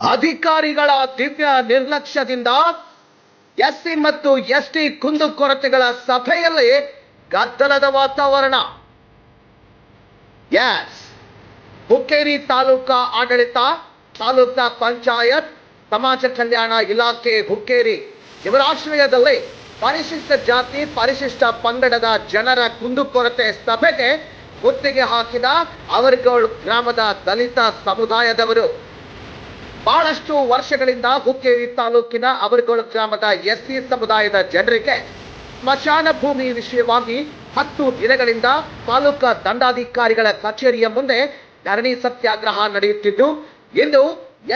ಅಧಿಕಾರಿಗಳ ದಿವ್ಯ ನಿರ್ಲಕ್ಷ್ಯದಿಂದ ಎಸ್ಸಿ ಮತ್ತು ಎಸ್ಟಿ ಕುಂದುಕೊರತೆಗಳ ಸಭೆಯಲ್ಲಿ ಗದ್ದಲದ ವಾತಾವರಣ. ಎಸ್. ಹುಕ್ಕೇರಿ ತಾಲೂಕಾ ಆಡಳಿತ ತಾಲೂಕಾ ಪಂಚಾಯತ್, ಸಮಾಜ ಕಲ್ಯಾಣ ಇಲಾಖೆ ಹುಕ್ಕೇರಿ ಇವರ ಆಶ್ರಯದಲ್ಲಿ ಪರಿಶಿಷ್ಟ ಜಾತಿ, ಪರಿಶಿಷ್ಟ ಪಂಗಡದ ಜನರ ಕುಂದುಕೊರತೆ ಸಭೆಗೆ ಗುತ್ತಿಗೆ ಹಾಕಿದ ಅವರಿಗೋಳ್ ಗ್ರಾಮದ ದಲಿತ ಸಮುದಾಯದವರು. ಬಹಳಷ್ಟು ವರ್ಷಗಳಿಂದ ಹುಕ್ಕೇರಿ ತಾಲೂಕಿನ ಅವರಗೋಳ ಗ್ರಾಮದ ಎಸ್ಸಿ ಸಮುದಾಯದ ಜನರಿಗೆ ಸ್ಮಶಾನ ಭೂಮಿ ವಿಷಯವಾಗಿ ಹತ್ತು ದಿನಗಳಿಂದ ತಾಲೂಕಾ ದಂಡಾಧಿಕಾರಿಗಳ ಕಚೇರಿಯ ಮುಂದೆ ಧರಣಿ ಸತ್ಯಾಗ್ರಹ ನಡೆಯುತ್ತಿದ್ದು, ಇಂದು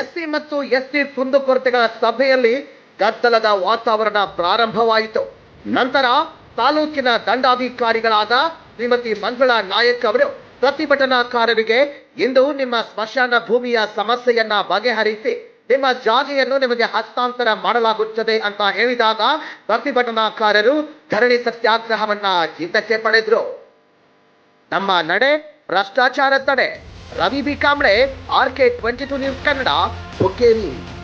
ಎಸ್ಸಿ ಮತ್ತು ಎಸ್ಟಿ ಕುಂದುಕೊರತೆಗಳ ಸಭೆಯಲ್ಲಿ ಗದ್ದಲದ ವಾತಾವರಣ ಪ್ರಾರಂಭವಾಯಿತು. ನಂತರ ತಾಲೂಕಿನ ದಂಡಾಧಿಕಾರಿಗಳಾದ ಶ್ರೀಮತಿ ಮಂಜುಳಾ ನಾಯಕ್ ಅವರು ಪ್ರತಿಭಟನಾಕಾರರಿಗೆ ಇಂದು ನಿಮ್ಮ ಸ್ಮಶಾನ ಭೂಮಿಯ ಸಮಸ್ಯೆಯನ್ನ ಬಗೆಹರಿಸಿ, ನಿಮ್ಮ ಜಾಗೆಯನ್ನು ನಿಮಗೆ ಹಸ್ತಾಂತರ ಮಾಡಲಾಗುತ್ತದೆ ಅಂತ ಹೇಳಿದಾಗ ಪ್ರತಿಭಟನಾಕಾರರು ಧರಣಿ ಸತ್ಯಾಗ್ರಹವನ್ನ ಹಿಂದಕ್ಕೆ ಪಡೆದ್ರು. ನಮ್ಮ ನಡೆ, ಭ್ರಷ್ಟಾಚಾರ ತಡೆ. Ravi B. Kamble R K twenty two news Kannada, Hukkeri.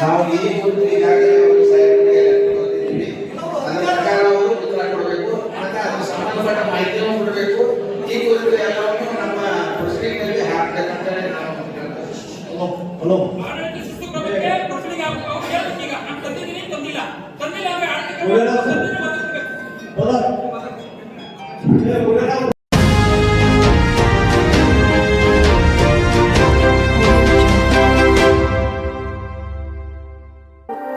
ನಾವು ಈ ಒಂದು ಈಗಾಗಲೇ ಒಂದು ಸಾಹೇಬರಿಗೆ ಕೊಟ್ಟಿದ್ದೀವಿ. ಅದರ ಪ್ರಕಾರ ಅವರು ಉತ್ತರ ಕೊಡಬೇಕು ಮತ್ತೆ ಅದರ ಸಂಬಂಧಪಟ್ಟ ಮಾಹಿತಿಯನ್ನು ಕೊಡಬೇಕು. ಈ ಕುರಿತು ಎಲ್ಲವನ್ನು ನಮ್ಮ ಪ್ರೊಸೀಡಿಂಗ್ನಲ್ಲಿ ಹಾಕಬೇಕಂತ ನಾವು ಹಲೋ ಅವ್ರು ತಂದಿಲ್ಲ. ತಂದಿಲ್ಲ